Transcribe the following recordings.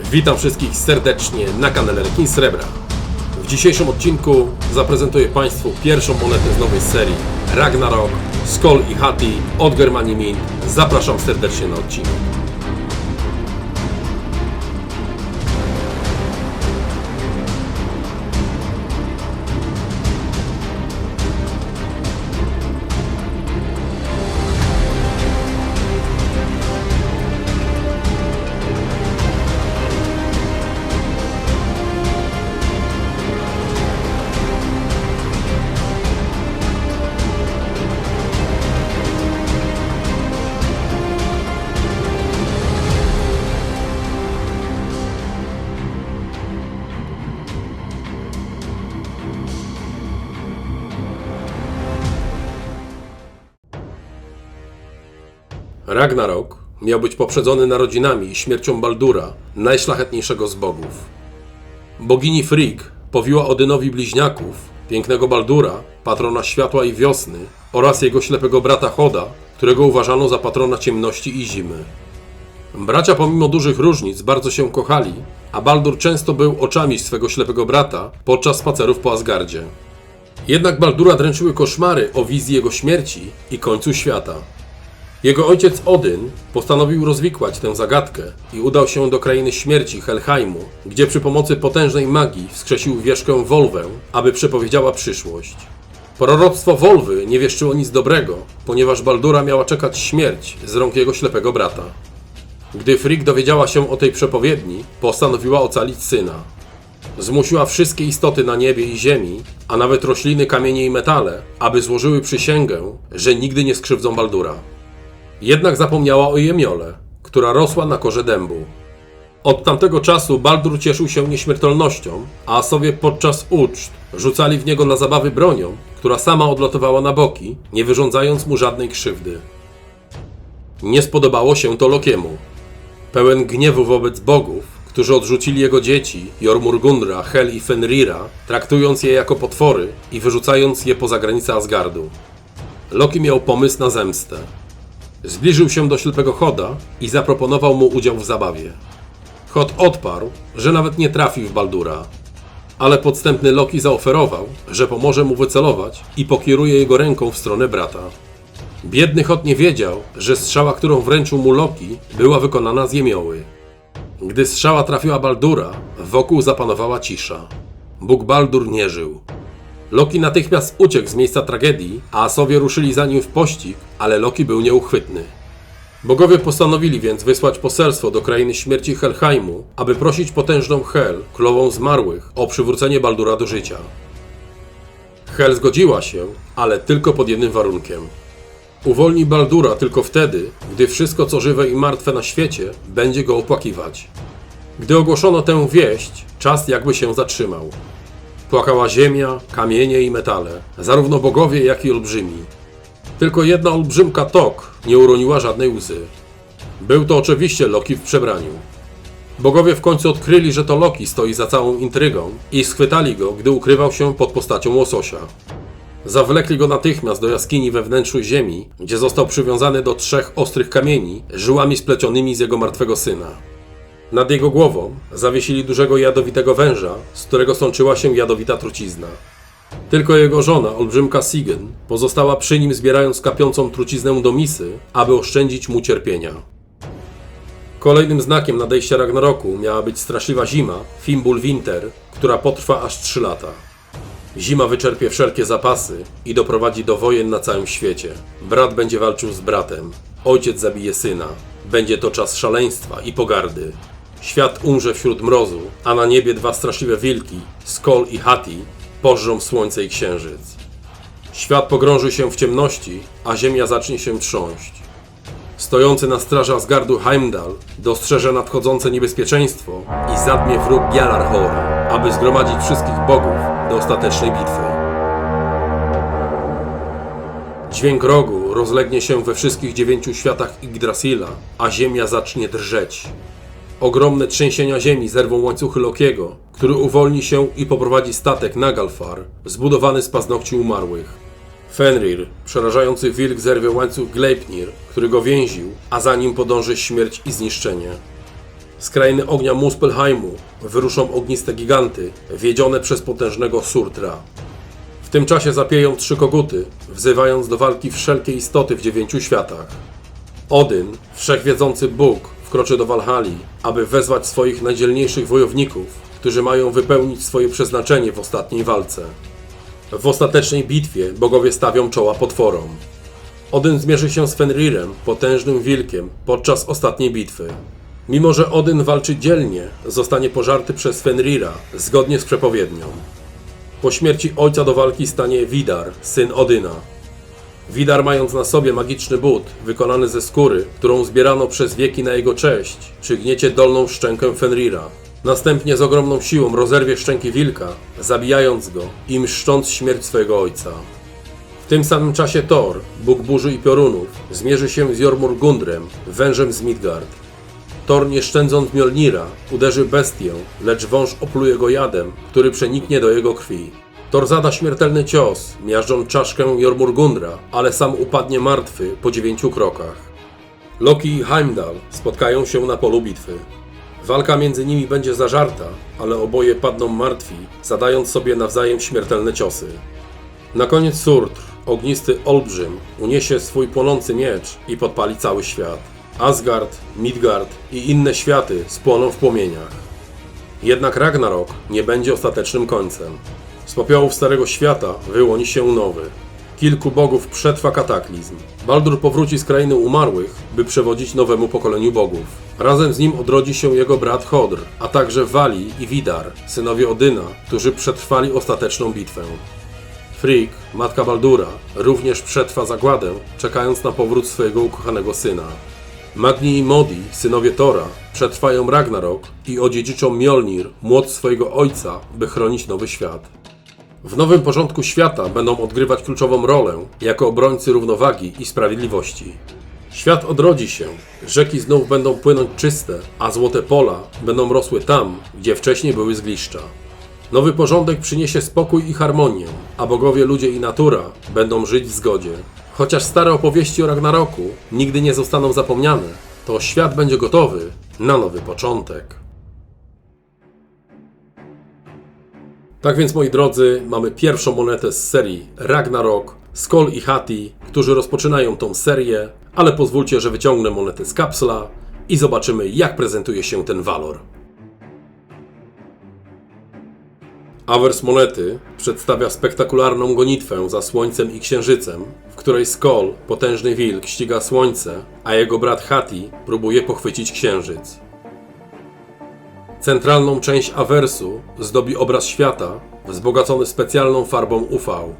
Witam wszystkich serdecznie na kanale Rekin Srebra. W dzisiejszym odcinku zaprezentuję Państwu pierwszą monetę z nowej serii Ragnarok, Skoll i Hati od Germanii Mint. Zapraszam serdecznie na odcinek. Ragnarok miał być poprzedzony narodzinami i śmiercią Baldura, najszlachetniejszego z bogów. Bogini Frigg powiła Odynowi bliźniaków, pięknego Baldura, patrona światła i wiosny, oraz jego ślepego brata Hoda, którego uważano za patrona ciemności i zimy. Bracia pomimo dużych różnic bardzo się kochali, a Baldur często był oczami swego ślepego brata podczas spacerów po Asgardzie. Jednak Baldura dręczyły koszmary o wizji jego śmierci i końcu świata. Jego ojciec Odyn postanowił rozwikłać tę zagadkę i udał się do krainy śmierci Helheimu, gdzie przy pomocy potężnej magii wskrzesił wieszkę Wolwę, aby przepowiedziała przyszłość. Proroctwo Wolwy nie wieszczyło nic dobrego, ponieważ Baldura miała czekać śmierć z rąk jego ślepego brata. Gdy Frigg dowiedziała się o tej przepowiedni, postanowiła ocalić syna. Zmusiła wszystkie istoty na niebie i ziemi, a nawet rośliny, kamienie i metale, aby złożyły przysięgę, że nigdy nie skrzywdzą Baldura. Jednak zapomniała o Jemiole, która rosła na korze dębu. Od tamtego czasu Baldur cieszył się nieśmiertelnością, a Asowie podczas uczt rzucali w niego na zabawy bronią, która sama odlatowała na boki, nie wyrządzając mu żadnej krzywdy. Nie spodobało się to Lokiemu. Pełen gniewu wobec bogów, którzy odrzucili jego dzieci, Jormungandra, Hel i Fenrira, traktując je jako potwory i wyrzucając je poza granice Asgardu. Loki miał pomysł na zemstę. Zbliżył się do ślepego Hoda i zaproponował mu udział w zabawie. Hod odparł, że nawet nie trafił w Baldura. Ale podstępny Loki zaoferował, że pomoże mu wycelować i pokieruje jego ręką w stronę brata. Biedny Hod nie wiedział, że strzała, którą wręczył mu Loki, była wykonana z jemioły. Gdy strzała trafiła Baldura, wokół zapanowała cisza. Bóg Baldur nie żył. Loki natychmiast uciekł z miejsca tragedii, a Asowie ruszyli za nim w pościg, ale Loki był nieuchwytny. Bogowie postanowili więc wysłać poselstwo do krainy śmierci Helheimu, aby prosić potężną Hel, królową zmarłych, o przywrócenie Baldura do życia. Hel zgodziła się, ale tylko pod jednym warunkiem. Uwolni Baldura tylko wtedy, gdy wszystko co żywe i martwe na świecie będzie go opłakiwać. Gdy ogłoszono tę wieść, czas jakby się zatrzymał. Płakała ziemia, kamienie i metale, zarówno bogowie, jak i olbrzymi. Tylko jedna olbrzymka Tok nie uroniła żadnej łzy. Był to oczywiście Loki w przebraniu. Bogowie w końcu odkryli, że to Loki stoi za całą intrygą i schwytali go, gdy ukrywał się pod postacią łososia. Zawlekli go natychmiast do jaskini we wnętrzu ziemi, gdzie został przywiązany do trzech ostrych kamieni, żyłami splecionymi z jego martwego syna. Nad jego głową zawiesili dużego jadowitego węża, z którego sączyła się jadowita trucizna. Tylko jego żona, olbrzymka Sigen, pozostała przy nim zbierając kapiącą truciznę do misy, aby oszczędzić mu cierpienia. Kolejnym znakiem nadejścia Ragnaroku miała być straszliwa zima, Fimbul Winter, która potrwa aż 3 lata. Zima wyczerpie wszelkie zapasy i doprowadzi do wojen na całym świecie. Brat będzie walczył z bratem, ojciec zabije syna. Będzie to czas szaleństwa i pogardy. Świat umrze wśród mrozu, a na niebie dwa straszliwe wilki, Skoll i Hati, pożrą słońce i księżyc. Świat pogrąży się w ciemności, a ziemia zacznie się trząść. Stojący na straży Asgardu Heimdall dostrzeże nadchodzące niebezpieczeństwo i zadmie wróg Gjallarhor, aby zgromadzić wszystkich bogów do ostatecznej bitwy. Dźwięk rogu rozlegnie się we wszystkich dziewięciu światach Yggdrasila, a ziemia zacznie drżeć. Ogromne trzęsienia ziemi zerwą łańcuchy Lokiego, który uwolni się i poprowadzi statek Nagalfar, zbudowany z paznokci umarłych. Fenrir, przerażający wilk zerwie łańcuch Gleipnir, który go więził, a za nim podąży śmierć i zniszczenie. Z krainy ognia Muspelheimu wyruszą ogniste giganty, wiedzione przez potężnego Surtra. W tym czasie zapieją trzy koguty, wzywając do walki wszelkie istoty w dziewięciu światach. Odyn, wszechwiedzący Bóg, wkroczy do Walhali, aby wezwać swoich najdzielniejszych wojowników, którzy mają wypełnić swoje przeznaczenie w ostatniej walce. W ostatecznej bitwie bogowie stawią czoła potworom. Odyn zmierzy się z Fenrirem, potężnym wilkiem, podczas ostatniej bitwy. Mimo, że Odyn walczy dzielnie, zostanie pożarty przez Fenrira, zgodnie z przepowiednią. Po śmierci ojca do walki stanie Widar, syn Odyna. Widar, mając na sobie magiczny but, wykonany ze skóry, którą zbierano przez wieki na jego cześć, przygniecie dolną szczękę Fenrira. Następnie z ogromną siłą rozerwie szczęki wilka, zabijając go i mszcząc śmierć swojego ojca. W tym samym czasie Thor, bóg burzy i piorunów, zmierzy się z Jormungandrem, wężem z Midgard. Thor, nie szczędząc Mjolnira, uderzy bestię, lecz wąż opluje go jadem, który przeniknie do jego krwi. Thor zada śmiertelny cios, miażdżąc czaszkę Jormungandra, ale sam upadnie martwy po dziewięciu krokach. Loki i Heimdall spotkają się na polu bitwy. Walka między nimi będzie zażarta, ale oboje padną martwi, zadając sobie nawzajem śmiertelne ciosy. Na koniec Surtr, ognisty olbrzym, uniesie swój płonący miecz i podpali cały świat. Asgard, Midgard i inne światy spłoną w płomieniach. Jednak Ragnarok nie będzie ostatecznym końcem. Z popiołów Starego Świata wyłoni się nowy. Kilku bogów przetrwa kataklizm. Baldur powróci z krainy umarłych, by przewodzić nowemu pokoleniu bogów. Razem z nim odrodzi się jego brat Hodr, a także Wali i Widar, synowie Odyna, którzy przetrwali ostateczną bitwę. Frigg, matka Baldura, również przetrwa zagładę, czekając na powrót swojego ukochanego syna. Magni i Modi, synowie Tora, przetrwają Ragnarok i odziedziczą Mjolnir, młot swojego ojca, by chronić nowy świat. W nowym porządku świata będą odgrywać kluczową rolę jako obrońcy równowagi i sprawiedliwości. Świat odrodzi się, rzeki znów będą płynąć czyste, a złote pola będą rosły tam, gdzie wcześniej były zgliszcza. Nowy porządek przyniesie spokój i harmonię, a bogowie, ludzie i natura będą żyć w zgodzie. Chociaż stare opowieści o Ragnaroku nigdy nie zostaną zapomniane, to świat będzie gotowy na nowy początek. Tak więc, moi drodzy, mamy pierwszą monetę z serii Ragnarok, Skoll i Hati, którzy rozpoczynają tą serię, ale pozwólcie, że wyciągnę monetę z kapsla i zobaczymy, jak prezentuje się ten walor. Awers monety przedstawia spektakularną gonitwę za Słońcem i Księżycem, w której Skoll, potężny wilk, ściga Słońce, a jego brat Hati próbuje pochwycić Księżyc. Centralną część awersu zdobi obraz świata, wzbogacony specjalną farbą UV.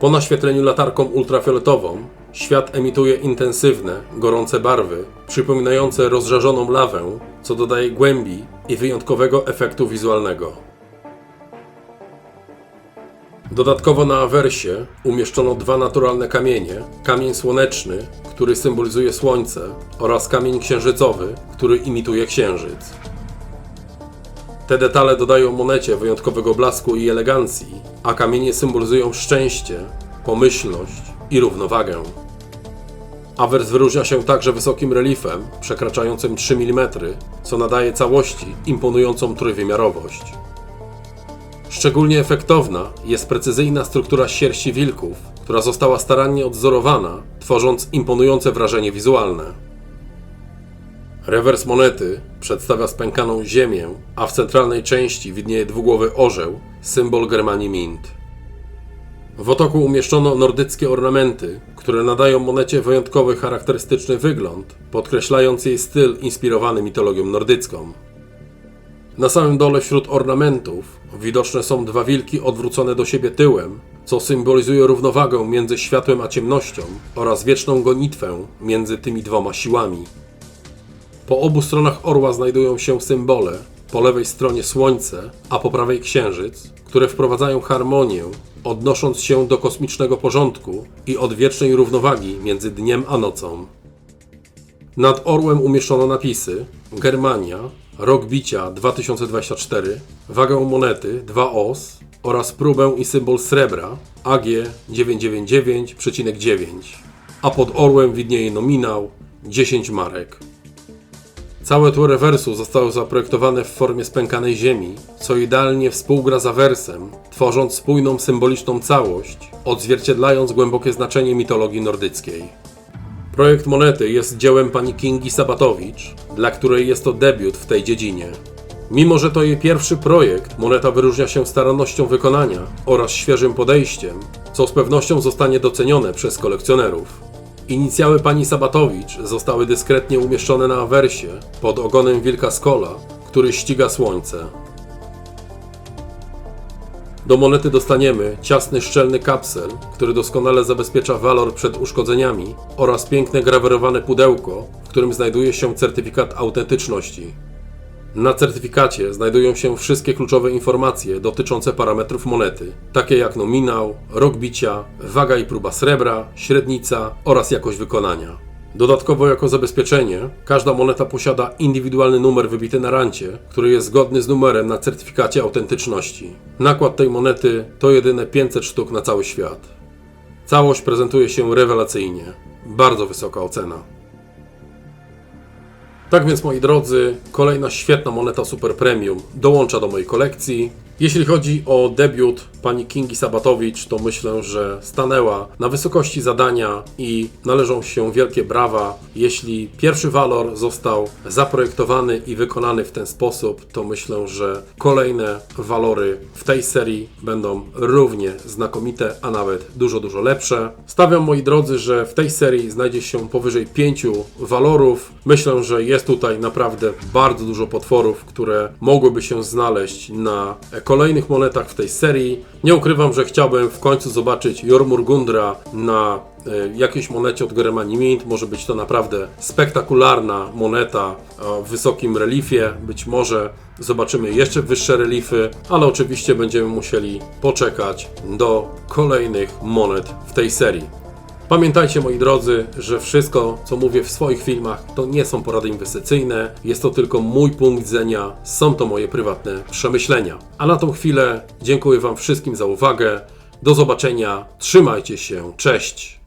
Po naświetleniu latarką ultrafioletową, świat emituje intensywne, gorące barwy, przypominające rozżarzoną lawę, co dodaje głębi i wyjątkowego efektu wizualnego. Dodatkowo na awersie umieszczono dwa naturalne kamienie: kamień słoneczny, który symbolizuje słońce, oraz kamień księżycowy, który imituje księżyc. Te detale dodają monecie wyjątkowego blasku i elegancji, a kamienie symbolizują szczęście, pomyślność i równowagę. Awers wyróżnia się także wysokim reliefem, przekraczającym 3 mm, co nadaje całości imponującą trójwymiarowość. Szczególnie efektowna jest precyzyjna struktura sierści wilków, która została starannie odzorowana, tworząc imponujące wrażenie wizualne. Rewers monety przedstawia spękaną ziemię, a w centralnej części widnieje dwugłowy orzeł, symbol Germanii Mint. W otoku umieszczono nordyckie ornamenty, które nadają monecie wyjątkowy charakterystyczny wygląd, podkreślając jej styl inspirowany mitologią nordycką. Na samym dole wśród ornamentów widoczne są dwa wilki odwrócone do siebie tyłem, co symbolizuje równowagę między światłem a ciemnością oraz wieczną gonitwę między tymi dwoma siłami. Po obu stronach orła znajdują się symbole, po lewej stronie słońce, a po prawej księżyc, które wprowadzają harmonię, odnosząc się do kosmicznego porządku i odwiecznej równowagi między dniem a nocą. Nad orłem umieszczono napisy Germania, rok bicia 2024, wagę monety 2 os oraz próbę i symbol srebra AG 999,9, a pod orłem widnieje nominał 10 marek. Całe tło rewersu zostało zaprojektowane w formie spękanej ziemi, co idealnie współgra z awersem, tworząc spójną symboliczną całość, odzwierciedlając głębokie znaczenie mitologii nordyckiej. Projekt monety jest dziełem pani Kingi Sabatowicz, dla której jest to debiut w tej dziedzinie. Mimo, że to jej pierwszy projekt, moneta wyróżnia się starannością wykonania oraz świeżym podejściem, co z pewnością zostanie docenione przez kolekcjonerów. Inicjały pani Sabatowicz zostały dyskretnie umieszczone na awersie pod ogonem wilka Skola, który ściga słońce. Do monety dostaniemy ciasny, szczelny kapsel, który doskonale zabezpiecza walor przed uszkodzeniami oraz piękne grawerowane pudełko, w którym znajduje się certyfikat autentyczności. Na certyfikacie znajdują się wszystkie kluczowe informacje dotyczące parametrów monety, takie jak nominał, rok bicia, waga i próba srebra, średnica oraz jakość wykonania. Dodatkowo jako zabezpieczenie, każda moneta posiada indywidualny numer wybity na rancie, który jest zgodny z numerem na certyfikacie autentyczności. Nakład tej monety to jedyne 500 sztuk na cały świat. Całość prezentuje się rewelacyjnie. Bardzo wysoka ocena. Tak więc, moi drodzy, kolejna świetna moneta Super Premium dołącza do mojej kolekcji. Jeśli chodzi o debiut pani Kingi Sabatowicz, to myślę, że stanęła na wysokości zadania i należą się wielkie brawa. Jeśli pierwszy walor został zaprojektowany i wykonany w ten sposób, to myślę, że kolejne walory w tej serii będą równie znakomite, a nawet dużo, dużo lepsze. Stawiam, moi drodzy, że w tej serii znajdzie się powyżej pięciu walorów. Myślę, że jest tutaj naprawdę bardzo dużo potworów, które mogłyby się znaleźć na kolejnych monetach w tej serii. Nie ukrywam, że chciałbym w końcu zobaczyć Jormungundra na e, jakiejś monecie od Germanii Mint. Może być to naprawdę spektakularna moneta o wysokim reliefie. Być może zobaczymy jeszcze wyższe reliefy, ale oczywiście będziemy musieli poczekać do kolejnych monet w tej serii. Pamiętajcie, moi drodzy, że wszystko, co mówię w swoich filmach, to nie są porady inwestycyjne, jest to tylko mój punkt widzenia, są to moje prywatne przemyślenia. A na tą chwilę dziękuję Wam wszystkim za uwagę. Do zobaczenia, trzymajcie się, cześć!